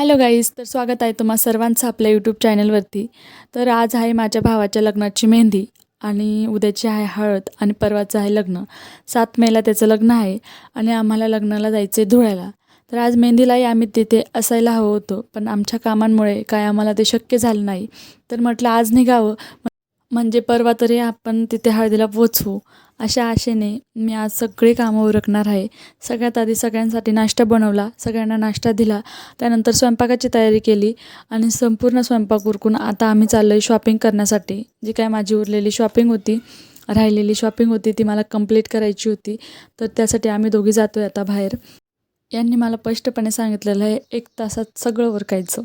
Hello guys तर स्वागत आहे तुम्हा सर्वांचं आपल्या यूट्यूब चॅनलवरती. तर आज आहे माझ्या भावाच्या लग्नाची मेहंदी आणि उद्याची आहे हळद आणि परवाचं आहे लग्न. सात मेला त्याचं लग्न आहे आणि आम्हाला लग्नाला जायचं आहे धुळ्याला. तर आज मेहंदीलाही आम्ही तिथे असायला हवं होतं पण आमच्या कामांमुळे काय आम्हाला ते शक्य झालं नाही. तर म्हटलं आज निघावं. म्हणजे परवा तरी आपण तिथे हळदीला पोचवू. अशा आशेने मी आज सगळी कामं उरकणार आहे. सगळ्यात आधी सगळ्यांसाठी नाश्ता बनवला सगळ्यांना नाश्ता दिला त्यानंतर स्वयंपाकाची तयारी केली आणि संपूर्ण स्वयंपाक उरकून आता आम्ही चाललो आहे शॉपिंग करण्यासाठी. जी काय माझी उरलेली शॉपिंग होती राहिलेली शॉपिंग होती ती मला कंप्लीट करायची होती तर त्यासाठी आम्ही दोघी जातो आहे आता बाहेर. यांनी मला स्पष्टपणे सांगितलेलं आहे एक तासात सगळं उरकायचं.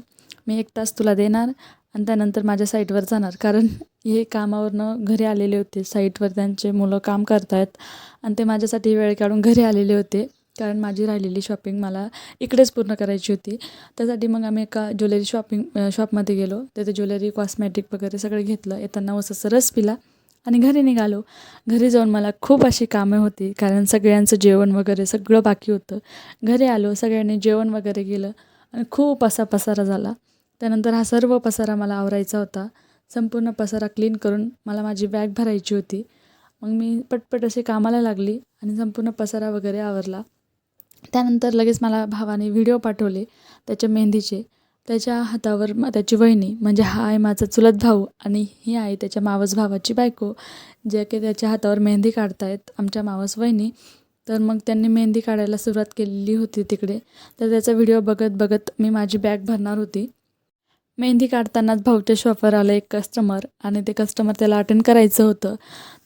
मी एक तास तुला देणार आणि त्यानंतर माझ्या साईटवर जाणार. कारण हे कामावरनं घरी आलेले होते. साईटवर त्यांचे मुलं काम करत आहेत आणि ते माझ्यासाठी वेळ काढून घरी आलेले होते. कारण माझी राहिलेली शॉपिंग मला इकडेच पूर्ण करायची होती. त्यासाठी मग आम्ही एका ज्वेलरी शॉपिंग शॉपमध्ये गेलो. तिथे ज्वेलरी कॉस्मॅटिक वगैरे सगळं घेतलं. येताना वसं रस पिला आणि घरी निघालो. घरी जाऊन मला खूप अशी कामं होती. कारण सगळ्यांचं जेवण वगैरे सगळं बाकी होतं. घरी आलो. सगळ्यांनी जेवण वगैरे केलं. आणि खूप असा पसारा झाला. त्यानंतर हा सर्व पसारा मला आवरायचा होता. संपूर्ण पसारा क्लीन करून मला माझी बॅग भरायची होती. मग मी पटपट असे कामाला लागली आणि संपूर्ण पसारा वगैरे आवरला. त्यानंतर लगेच मला भावाने व्हिडिओ पाठवले त्याच्या मेहंदीचे. त्याच्या हातावर म त्याची वहिनी म्हणजे हा आहे माझा चुलत भाऊ आणि ही आहे त्याच्या मावस भावाची बायको जे की त्याच्या हातावर मेहंदी काढतायत आमच्या मावस वहिनी. तर मग त्यांनी मेहंदी काढायला सुरुवात केलेली होती तिकडे. तर त्याचा व्हिडिओ बघत बघत मी माझी बॅग भरणार होती. मेहंदी काढतानाच भाऊच्या शॉपवर आलं एक कस्टमर आणि ते कस्टमर त्याला अटेंड करायचं होतं.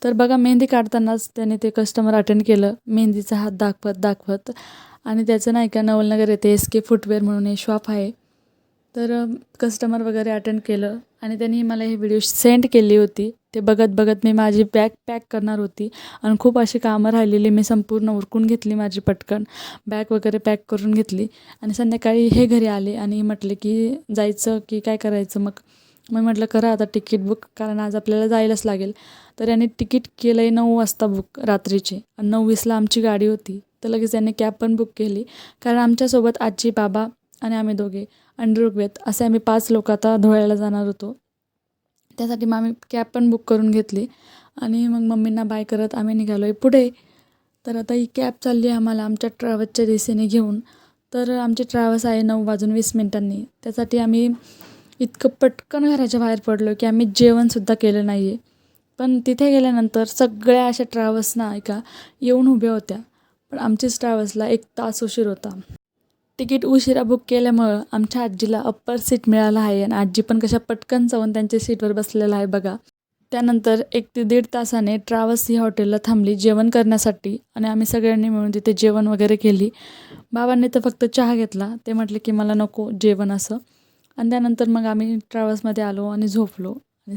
तर बघा मेहंदी काढतानाच त्याने ते कस्टमर अटेंड केलं. मेहंदीचा हात दाखवत दाखवत. आणि त्याचं नाही का नवलनगर येते एस के फुटवेअर म्हणून हे शॉप आहे. तर कस्टमर वगैरे अटेंड केलं. आणि त्यांनी मला ही व्हिडिओ सेंड केली होती. ते बघत बघत मी माझी बॅग पॅक करणार होती. आणि खूप अशी कामं राहिलेली मी संपूर्ण उरकून घेतली माझी पटकन. बॅग वगैरे पॅक करून घेतली. आणि संध्याकाळी हे घरी आले आणि म्हटले की जायचं की काय करायचं मग? मी म्हटलं करा आता तिकीट बुक कारण आज आपल्याला जायलाच लागेल. तर यांनी तिकीट केलं आहे नऊ वाजता बुक रात्रीचे. आणि नऊ वीसला आमची गाडी होती. तर लगेच यांनी कॅब पण बुक केली. कारण आमच्यासोबत आजी बाबा आणि आम्ही दोघे अंडरुग्वेत असे आम्ही पाच लोक आता धुळ्याला जाणार होतो. त्यासाठी मग आम्ही कॅब पण बुक करून घेतली. आणि मग मम्मींना बाय करत आम्ही निघालो आहे पुढे. तर आता ही कॅब चालली आहे आम्हाला आमच्या ट्रॅव्हल्सच्या दिशेने घेऊन. तर आमची ट्रॅव्हल्स आहे नऊ वाजून वीस मिनटांनी. त्यासाठी आम्ही इतकं पटकन घराच्या बाहेर पडलो की आम्ही जेवणसुद्धा केलं नाही आहे पण तिथे गेल्यानंतर सगळ्या अशा ट्रॅव्हल्सना ऐका येऊन उभ्या होत्या. पण आमचीच ट्रॅव्हल्सला एक तास उशीर होता. तिकीट उशिरा बुक केल्यामुळं आमच्या आजीला अप्पर सीट मिळालं आहे आणि आजी पण कशा पटकन जाऊन त्यांच्या सीटवर बसलेला आहे बघा. त्यानंतर एक ते दीड तासाने ट्रॅव्हल्स ही हॉटेलला थांबली जेवण करण्यासाठी आणि आम्ही सगळ्यांनी मिळून तिथे जेवण वगैरे केली. बाबांनी तर फक्त चहा घेतला. ते म्हटले की मला नको जेवण असं. आणि त्यानंतर मग आम्ही ट्रॅव्हल्समध्ये आलो आणि झोपलो. आणि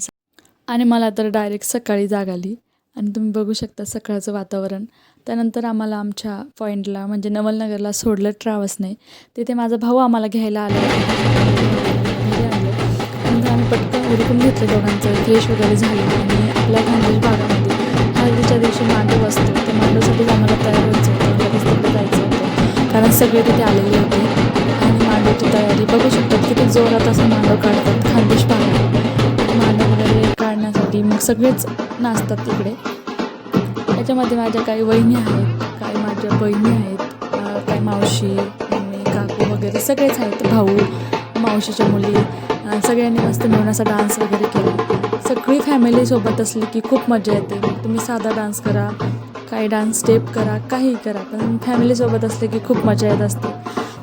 आणि मला तर डायरेक्ट सकाळी जाग आली. आणि तुम्ही बघू शकता सकाळचं वातावरण. त्यानंतर आम्हाला आमच्या पॉईंटला म्हणजे नवलनगरला सोडलं ट्रॅव्हल्सने तिथे माझा भाऊ आम्हाला घ्यायला आला आम्ही पटकन उरकून घेतलं दोघांचं. फ्रेश वगैरे झालं आणि आपल्या खानदेश भागामध्ये हळदीच्या दिवशी मांडव असतो. त्या मांडवसाठीच आम्हाला तयार व्हायचं होतं. लगेच तिकडे जायचं होतं. कारण सगळे तिथे आलेले होते. आणि मांडवची तयारी. बघू शकतात किती जोरात असं मांडव काढतात. खानदेश भागात काढण्यासाठी मग सगळेच नाचतात तिकडे. त्याच्यामध्ये माझ्या काही वहिनी आहेत काही माझ्या बहिणी आहेत काही मावशी मम्मी काकू वगैरे सगळेच आहेत भाऊ मावशीच्या मुली. सगळ्यांनी मस्त मिळून असा डान्स वगैरे केला. सगळी फॅमिली सोबत असली की खूप मजा येते. मग तुम्ही साधा डान्स करा काही डान्स स्टेप करा काही करा. पण फॅमिलीसोबत असले की खूप मजा येत असते.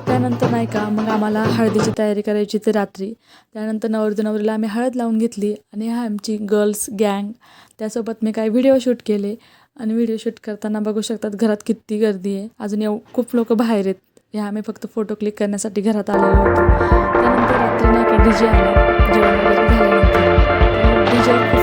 त्यानंतर नाही का मग आम्हाला हळदीची तयारी करायची ते रात्री. त्यानंतर नवरदेव नवरीला आम्ही हळद लावून घेतली आणि हा आमची गर्ल्स गँग. त्यासोबत मी काही व्हिडिओ शूट केले. आणि व्हिडिओ शूट करताना बघू शकतात घरात किती गर्दी आहे. अजून येऊ खूप लोक बाहेर आहेत. ह्या आम्ही फक्त फोटो क्लिक करण्यासाठी घरात आलेलो होतो. त्यानंतर रात्री नाही का डी जे आला. जेवण वगैरे झाल्यानंतर. डी जे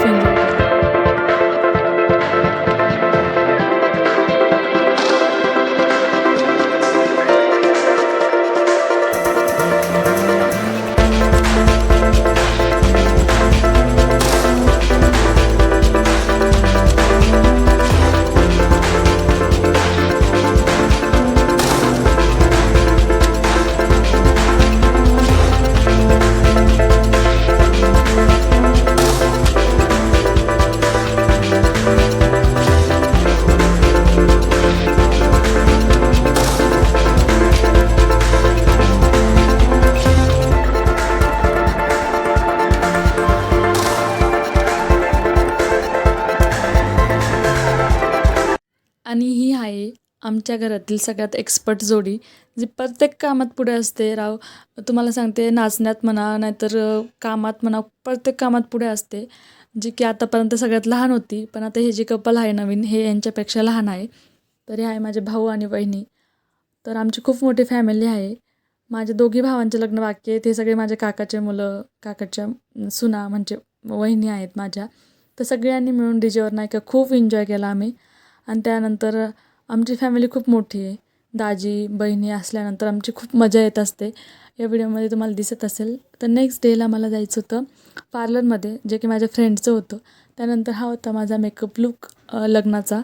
आणि ही आहे आमच्या घरातील सगळ्यात एक्सपर्ट जोडी जी प्रत्येक कामात पुढे असते. राव तुम्हाला सांगते नाचण्यात म्हणा नाहीतर कामात म्हणा प्रत्येक कामात पुढे असते जी की आतापर्यंत सगळ्यात लहान होती. पण आता हे जे कपल आहे नवीन हे यांच्यापेक्षा लहान आहे. तर हे आहे माझे भाऊ आणि बहिणी तर आमची खूप मोठी फॅमिली आहे. माझ्या दोघी भावांचे लग्न बाकी आहेत. हे सगळे माझ्या काकाचे मुलं काकाच्या सुना म्हणजे वहिनी आहेत माझ्या. तर सगळ्यांनी मिळून डीजेवर नाही का खूप एन्जॉय केला आम्ही. आणि त्यानंतर आमची फॅमिली खूप मोठी आहे. दाजी बहिणी असल्यानंतर आमची खूप मजा येत असते. या व्हिडिओमध्ये तुम्हाला दिसत असेल. तर नेक्स्ट डेला मला जायचं होतं पार्लरमध्ये जे की माझ्या फ्रेंडचं होतं. त्यानंतर हा होता माझा मेकअप लुक लग्नाचा.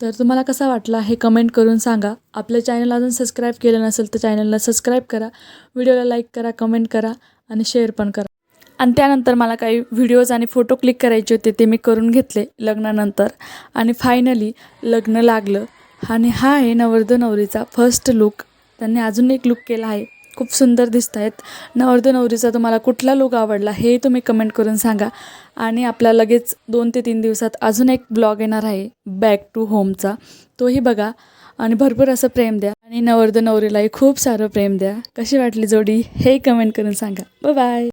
तर तुम्हाला कसा वाटला हे कमेंट करून सांगा. आपलं चॅनल अजून सबस्क्राईब केलं नसेल तर चॅनलला सबस्क्राईब करा. व्हिडिओला लाईक करा कमेंट करा आणि शेअर पण करा. आणि त्यानंतर मला काही व्हिडिओज आणि फोटो क्लिक करायचे होते ते मी करून घेतले लग्नानंतर. आणि फायनली लग्न लागलं. आणि हा आहे नवरदेव नवरीचा फर्स्ट लुक त्यांनी अजून एक लुक केला आहे. खूप सुंदर दिसत आहेत. नवरदेव नवरीचा तुम्हाला कुठला लुक आवडला हे तुम्ही कमेंट करून सांगा. आणि आपला लगेच दोन ते तीन दिवसात अजून एक ब्लॉग येणार आहे बॅक टू होमचा तोही बघा. आणि भरपूर असं प्रेम द्या. आणि नवरदेव नवरीलाही खूप सारं प्रेम द्या. कशी वाटली जोडी? हे कमेंट करून सांगा. बाय